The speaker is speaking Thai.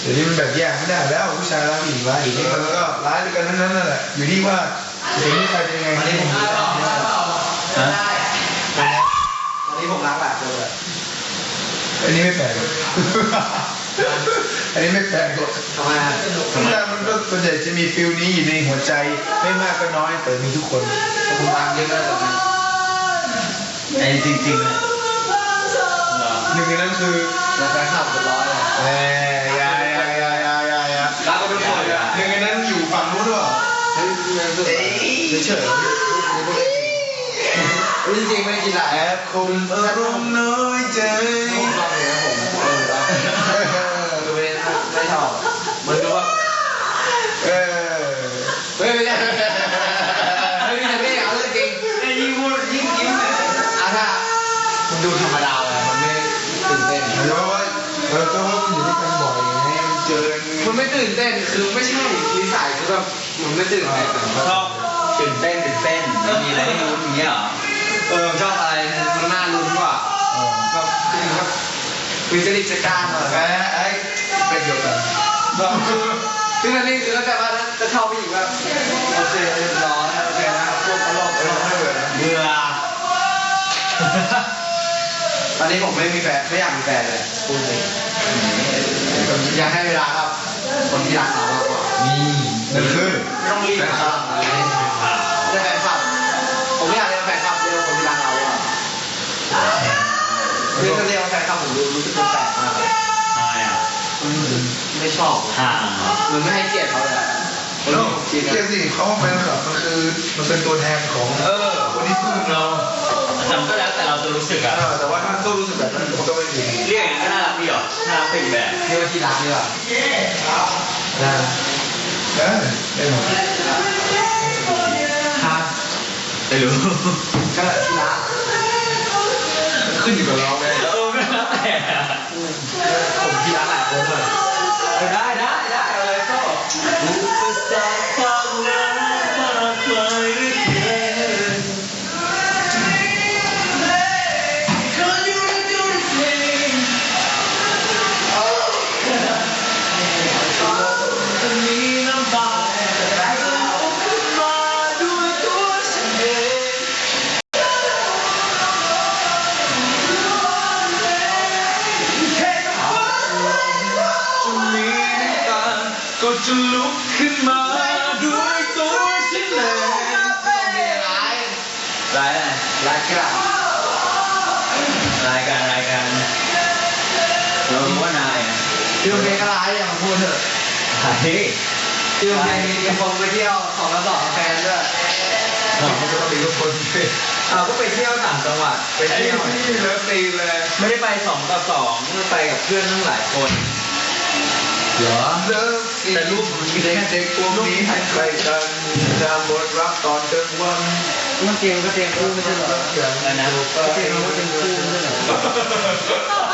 เดี๋ยวนี้มันแบบแยกไม่ได้แล้วผู้ชายรักผู้หญิงร้ายอยู่นี่มันก็ร้ายด้วยกันทั้งนั้นนั่นแหละอยู่ที่ว่าจะเป็นนิสัยเป็นยังไงวันนี้ผมรักฮะวันนี้ผมรักแหละเจอเลยอันนี้ไม่แปลกหรอกอันนี้ไม่แปลกหรอกทำไมอะทุกอย่างมันก็ส่วนใหญ่จะมีฟิลนี้อยู่ในหัวใจไม่มากก็น้อยแต่มีทุกคนผมรักเยอะเลยตอนนี้ไอ้จริงๆนะเหรอหนึ่งในนั้นคือ แล้วแฟนคลับเป็นร้อยเลยเอ้ยอยาอยาอยาอยาอยาอยารักก็เป็นคนเลยอะหนึ่งในนั้นอยู่ฝั่งนู้นด้วยเหรอเฮ้ยเฉยเฉยจริงๆไม่ได้กินหลายแอบคงอารมณ์น้อยใจผมชอบเลยนะผมเออคือไม่ไม่ชอบมันดูว่าเออเฮ้ยไม่ใช่ไม่ใช่ไม่เอาเรื่องจริงไอ้ยิ่งพูดยิ่งยิ้มเลยอะถ้ามันดูธรรมดาเลยมันไม่ ตื่นเต้นเพราะว่าเราก็อยู่ด้วยกันบ่อยไงมันเจอกันมันไม่ตื่นเต้นคือไม่ใช่นิสัยคือแบบมันไม่ตื่นเต้นชอบตื่นเต้นตื่นเต้นมีอะไรให้รู้อย่างเงี้ยเหรอเออชอบอะไรมันน่าลุ้นกว่าเออแบบแบบมีจริตจักรานหน่อยไอ้ไอ้เป็นเดียวกันแบบคืออันนี้คือเข้าใจว่าจะชอบผู้หญิงแบบโอเคเรียบร้อยโอเคนะพวกตลกเออไม่เบื่อนะเบื่อ ตอนนี้ผมไม่มีแฟนไม่อยากมีแฟนเลยพูดเลยอยากให้เวลาครับคนที่รักเรามากกว่านี่นั่นคือไม่ต้องรีบนะครับไม่ได้แฟนคลับ ผมไม่อยากเรียกแฟนคลับเรียกคนที่รักเราอะคือถ้าเรียกว่าแฟนคลับผมดูรู้สึกมันแปลกมากเลยทำไมอะมันไม่ชอบห่างเหรอมันไม่ให้เกียรติเขาเลยอะแล้วคิดเรียกนะสิเขาว่าแฟนคลับมันคือมันเป็นตัวแทนของเออคนที่พึ่งเรา แต่ก็แล้วแต่เราจะรู้สึกเออะอแต่ว่าถ้าเขารู้สึกแบบนั้นมันก็ไม่ดีเรียกอย่างนั้นก็น่ารักดีเหรอน่ารักเป็นอีกแบบเรียกว่าที่รักดีกว่านะเออได้หมดฮะไม่รู้ก็ที่รักขึ้นอยู่กับเราไงเออไม่แล้วแต่อะผมที่รักหลายคนเลยเออได้ได้ได้เอาเลยโซ่อุปสรรคควา จะลุกขึ้นมาด้วยตัวฉันเองร้ายรายอะไรร้ายกล้ารายการรายการเรารู้ว่านายอะคือเพลงก็ร้ายอย่ามาพูดเถอะใช่คือเพลงยังคงไปเที่ยวสองละสองกับแฟนด้วยเราก็ต้องมีทุกคนสิเราก็ไปเที่ยวต่างจังหวัดไปไอ้เที่ยวที่เลิฟตีเลย ไม่ได้ไปสองต่อสองไปกับเพื่อนทั้งหลายคนเหรอเลิฟตี แต่รูปเด็กเด็กพวกนี้ให้ใครกันจะหมดรักตอนกลางวันมันเกมก็เกมคู่ไม่ใช่เหรออะไรนะเกมมันก็เป็นคู่ไม่ใช่เหรอ